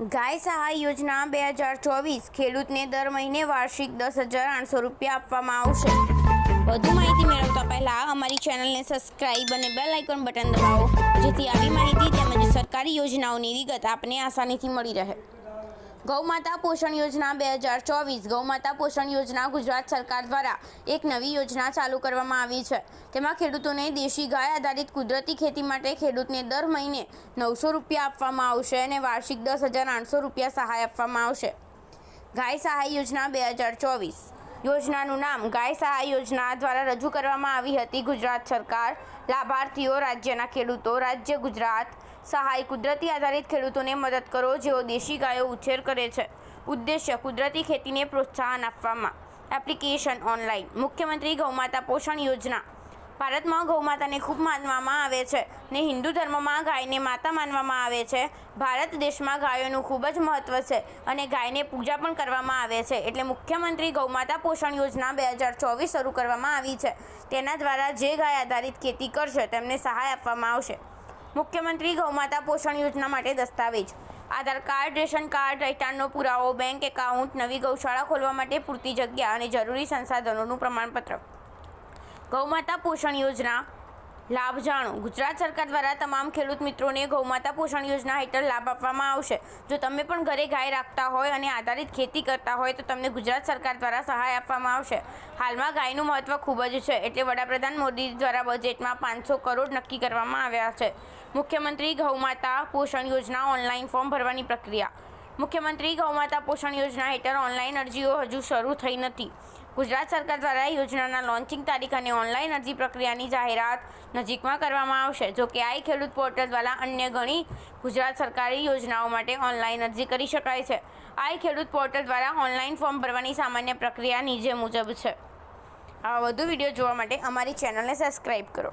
ગાય સહાય યોજના બે હજાર ચોવીસ, ખેડૂતને દર મહિને વાર્ષિક દસ હજાર આઠસો રૂપિયા આપવામાં આવશે. વધુ માહિતી મેળવતા પહેલા અમારી ચેનલને સબસ્ક્રાઇબ અને બેલ આઇકોન બટન દબાવો, જેથી આવી માહિતી તેમજ સરકારી યોજનાઓની વિગત આપને આસાનીથી મળી રહે. ગૌમાતા પોષણ યોજના બે હજાર ચોવીસ ગૌમાતા પોષણ યોજના ગુજરાત સરકાર દ્વારા એક નવી યોજના ચાલુ કરવામાં આવી છે. તેમાં ખેડૂતોને દેશી ગાય આધારિત કુદરતી ખેતી માટે ખેડૂતને દર મહિને નવસો રૂપિયા આપવામાં આવશે અને વાર્ષિક દસ હજાર આઠસો રૂપિયા સહાય આપવામાં આવશે. ગાય સહાય યોજના બે હજાર ચોવીસ યોજનાનું નામ ગાય સહાય યોજના દ્વારા રજૂ કરવામાં આવી હતી. ગુજરાત સરકાર લાભાર્થીઓ, રાજ્યના ખેડૂતો, રાજ્ય ગુજરાત સહાય કુદરતી આધારિત ખેડૂતોને મદદ કરો જેઓ દેશી ગાયો ઉછેર કરે છે. ઉદ્દેશ્ય કુદરતી ખેતીને પ્રોત્સાહન આપવામાં. Application online. મુખ્યમંત્રી ગૌમાતા પોષણ યોજના. ભારતમાં ગૌમાતાને ખૂબ માનવામાં આવે છે ને હિન્દુ ધર્મમાં ગાયને માતા માનવામાં આવે છે. ભારત દેશમાં ગાયોનું ખૂબ જ મહત્ત્વ છે અને ગાયને પૂજા પણ કરવામાં આવે છે. એટલે મુખ્યમંત્રી ગૌમાતા પોષણ યોજના બે હજાર ચોવીસ શરૂ કરવામાં આવી છે. તેના દ્વારા જે ગાય આધારિત ખેતી કરશે તેમને સહાય આપવામાં આવશે. મુખ્યમંત્રી ગૌમાતા પોષણ યોજના માટે દસ્તાવેજ. આધાર કાર્ડ, રેશન કાર્ડ રહેઠાણનો પુરાવો, બેંક એકાઉન્ટ, નવી ગૌશાળા ખોલવા માટે પૂરતી જગ્યા અને જરૂરી સંસાધનોનું પ્રમાણપત્ર. ગૌમાતા પોષણ યોજના લાભ જાણો. ગુજરાત સરકાર દ્વારા તમામ ખેડૂત મિત્રોને ગૌમાતા પોષણ યોજના હેઠળ લાભ આપવામાં આવશે. જો તમે પણ ઘરે ગાય રાખતા હોય અને આધારિત ખેતી કરતા હોય તો તમને ગુજરાત સરકાર દ્વારા સહાય આપવામાં આવશે. હાલમાં ગાયનું મહત્ત્વ ખૂબ જ છે એટલે વડાપ્રધાન મોદી દ્વારા બજેટમાં પાંચસો કરોડ નક્કી કરવામાં આવ્યા છે. મુખ્યમંત્રી ગૌમાતા પોષણ યોજના ઓનલાઈન ફોર્મ ભરવાની પ્રક્રિયા મુખ્યમંત્રી ગૌમાતા પોષણ યોજના હેઠળ ઓનલાઈન અરજીઓ હજુ શરૂ થઈ નથી. ગુજરાત સરકાર દ્વારા યોજનાના લોન્ચિંગ તારીખ અને ઓનલાઈન અરજી પ્રક્રિયાની જાહેરાત નજીકમાં કરવામાં આવશે, જો કે આઈ ખેડૂત પોર્ટલ દ્વારા અન્ય ઘણી ગુજરાત સરકારી યોજનાઓ માટે ઓનલાઈન અરજી કરી શકાય છે. આઈ ખેડૂત પોર્ટલ દ્વારા ઓનલાઈન ફોર્મ ભરવાની સામાન્ય પ્રક્રિયા નીચે મુજબ છે. આવા વધુ વીડિયો જોવા માટે અમારી ચેનલને સબસ્ક્રાઈબ કરો.